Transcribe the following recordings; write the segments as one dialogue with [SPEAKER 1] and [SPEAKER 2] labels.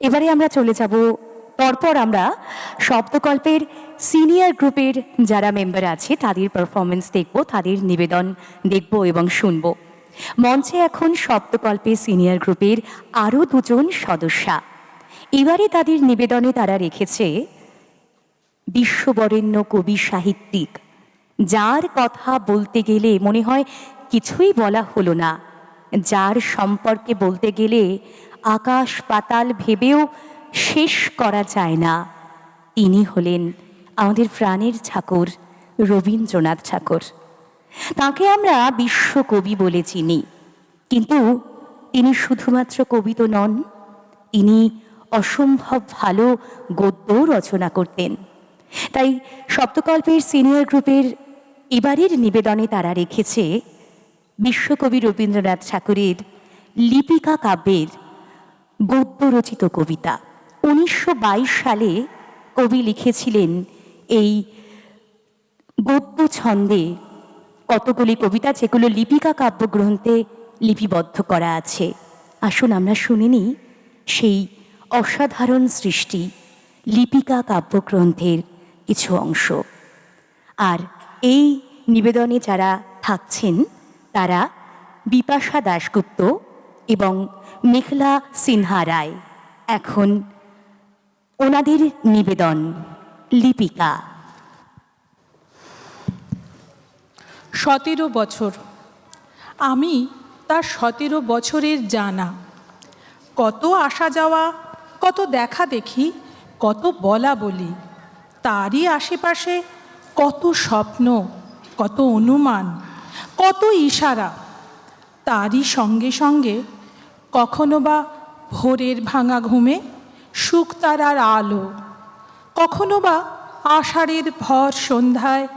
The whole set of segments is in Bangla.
[SPEAKER 1] এবারে আমরা চলে যাব, পরপর আমরা শব্দকল্পের সিনিয়র গ্রুপের যারা মেম্বার আছে, তাদের পারফরমেন্স দেখব, তাদের নিবেদন দেখব এবং শুনব। মঞ্চে এখন শব্দকল্পে সিনিয়র গ্রুপের আরও দুজন সদস্যা। এবারে তাদের নিবেদনে তারা রেখেছে বিশ্ববরেণ্য কবি সাহিত্যিক, যার কথা বলতে গেলে মনে হয় কিছুই বলা হলো না। যার সম্পর্কে বলতে গেলে আকাশ পাতাল ভেবেও শেষ করা যায় না। তিনি হলেন আমাদের প্রাণের ঠাকুর, রবীন্দ্রনাথ ঠাকুর। তাকে আমরা বিশ্বকবি বলে চিনি। কিন্তু তিনি শুধুমাত্র কবি তো নন তিনি অসম্ভব ভালো গদ্য রচনা করতেন। তাই সপ্তকল্পের সিনিয়র গ্রুপের এবারের নিবেদনে তারা রেখেছে বিশ্বকবি রবীন্দ্রনাথ ঠাকুরের লিপিকা কাব্যের গদ্য রচিত কবিতা। উনিশশো বাইশ সালে কবি লিখেছিলেন এই গদ্য ছন্দে কতগুলি কবিতা যেগুলো লিপিকা কাব্যগ্রন্থে লিপিবদ্ধ করা আছে। আসুন আমরা শুনে নিই সেই অসাধারণ সৃষ্টি লিপিকা কাব্যগ্রন্থের কিছু অংশ। আর এই নিবেদনে যারা থাকছেন, তারা বিপাশা দাশগুপ্ত এবং মেঘলা সিনহা রায়। এখন ওনাদের নিবেদন, লিপিকা।
[SPEAKER 2] সতেরো বছর। আমি তার সতেরো বছরের জানা। কত আসা যাওয়া, কত দেখা দেখি, কত বলা বলি। তারই আশেপাশে কত স্বপ্ন, কত অনুমান, কত ইশারা। তারই সঙ্গে সঙ্গে কখনো বা ভোরের ভাঙা ঘুমে শুকতারার আলো। কখনো বা আষাঢ়ের ভর সন্ধ্যায়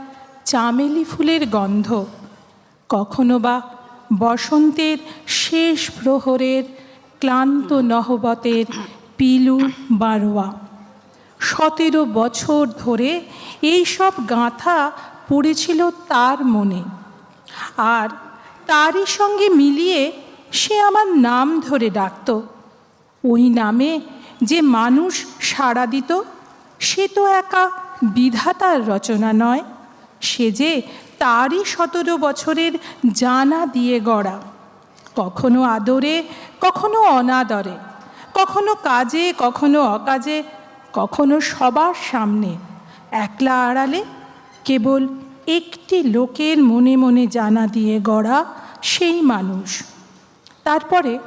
[SPEAKER 2] চামেলি ফুলের গন্ধ। কখনো বা বসন্তের শেষ প্রহরের ক্লান্ত নহবতের পিলু বারোয়া। সতেরো বছর ধরে এই সব গাঁথা পড়েছিল তার মনে। আর তারই সঙ্গে মিলিয়ে সে আমার নাম ধরে ডাকত। ওই নামে যে মানুষ সাড়া দিত, সে তো একা বিধাতার রচনা নয়, সে যে তারই সতেরো বছরের জানা দিয়ে গড়া। কখনো আদরে, কখনো অনাদরে, কখনো কাজে, কখনো অকাজে, কখনো সবার সামনে একলা আড়ালে কেবল একটি লোকের মনে মনে জানা দিয়ে গড়া সেই মানুষ। তারপরে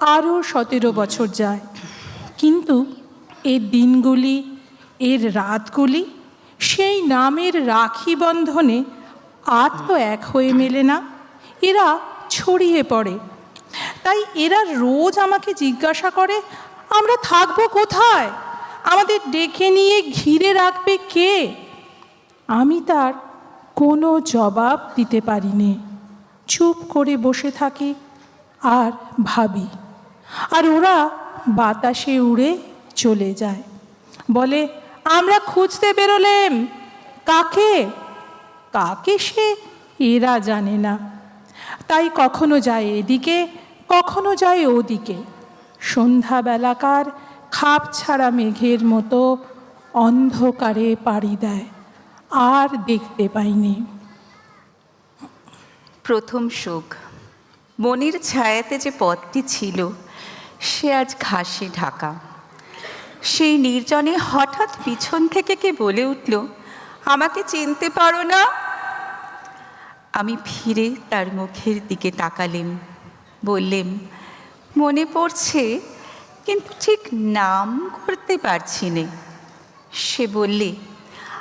[SPEAKER 2] আরও সতেরো বছর যায়। কিন্তু এর দিনগুলি, এর রাতগুলি, সেই নামের রাখি বন্ধনে আর তো এক হয়ে মেলে না। এরা ছড়িয়ে পড়ে। তাই এরা রোজ আমাকে জিজ্ঞাসা করে, আমরা থাকব কোথায়? আমাদের ডেকে নিয়ে ঘিরে রাখবে কে? আমি তার কোনো জবাব দিতে পারিনি। চুপ করে বসে থাকি। আর ভাবি। আর ওরা বাতাসে উড়ে চলে যায়। বলে, আমরা খুঁজতে বেরোলেম। কাকে? কাকে সে এরা জানে না। তাই কখনো যায় এদিকে, কখনো যায় ওদিকে। সন্ধ্যাবেলাকার খাপ ছাড়া মেঘের মতো অন্ধকারে পাড়ি দেয়। আর দেখতে পাইনি।
[SPEAKER 3] প্রথম শোক। মনির ছায়াতে যে পথটি ছিল, সে আজ ঘাসে ঢাকা। সেই নির্জনে হঠাৎ পিছন থেকে কে বলে উঠল, আমাকে চিনতে পারো না? আমি ফিরে তার মুখের দিকে তাকালেম, বললেম, মনে পড়ছে, কিন্তু ঠিক নাম করতে পারছি নে। সে বললে,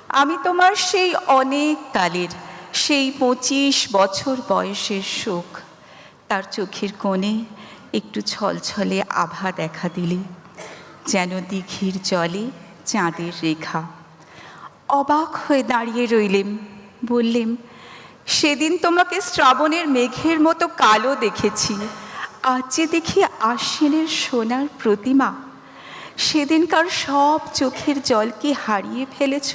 [SPEAKER 3] আমি তোমার সেই অনেক কালের, সেই পঁচিশ বছর বয়সের শোক তার চোখের কোণে একটু ছলছলে আভা দেখা দিলে, যেন দিঘির জলে চাঁদের রেখা। অবাক হয়ে দাঁড়িয়ে রইলেম, বললেম, সেদিন তোমাকে শ্রাবণের মেঘের মতো কালো দেখেছি। আজ যে দেখি আশ্বিনের সোনার প্রতিমা, সেদিনকার সব চোখের জলকে হারিয়ে ফেলেছ।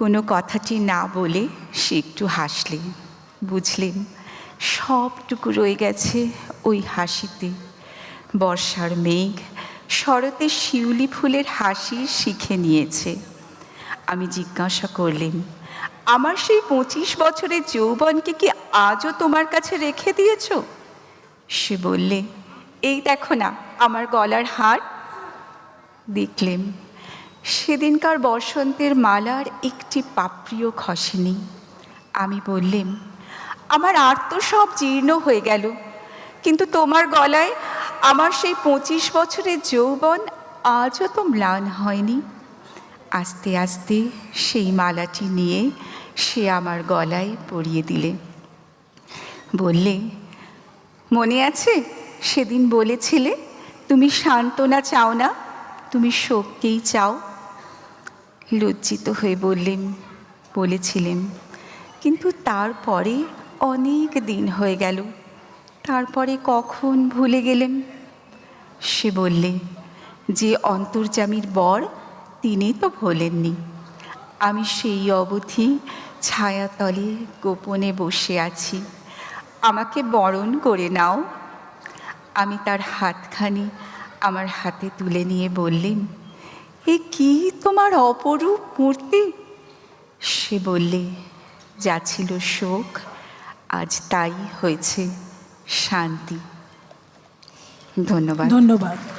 [SPEAKER 3] কোনো কথাটি না বলে সে একটু হাসলে বুঝলেন সবটুকু রয়ে গেছে ওই হাসিতে। বর্ষার মেঘ শরতে শিউলি ফুলের হাসি শিখে নিয়েছে। আমি জিজ্ঞাসা করলেন, আমার সেই পঁচিশ বছরের যৌবনকে কি আজও তোমার কাছে রেখে দিয়েছ? সে বললে, এই দেখো না, আমার গলার হার। দেখলেন, সেদিনকার বসন্তের মালার একটি পাপড়িও খসেনি। আমি বললেম আমার আর তো সব জীর্ণ হয়ে গেল। কিন্তু তোমার গলায় আমার সেই পঁচিশ বছরের যৌবন আজও তো ম্লান হয়নি। আস্তে আস্তে সেই মালাটি নিয়ে সে আমার গলায় পরিয়ে দিলে। বললে, মনে আছে? সেদিন বলেছিলে, তুমি সান্ত্বনা চাও না, তুমি শোককেই চাও? লজ্জিত হয়ে বললেন, বলেছিলেন, কিন্তু তারপরে অনেক দিন হয়ে গেল। তারপরে কখন ভুলে গেলেন? সে বললে, যে অন্তর্জামীর বর তিনি তো ভোলেননি। আমি সেই অবধি ছায়াতলে গোপনে বসে আছি। আমাকে বরণ করে নাও। আমি তার হাতখানি আমার হাতে তুলে নিয়ে বললেন, এ কি তোমার অপরূপ মূর্তি? সে বললে, যা ছিল শোক আজ তাই হয়েছে শান্তি। ধন্যবাদ।
[SPEAKER 2] ধন্যবাদ।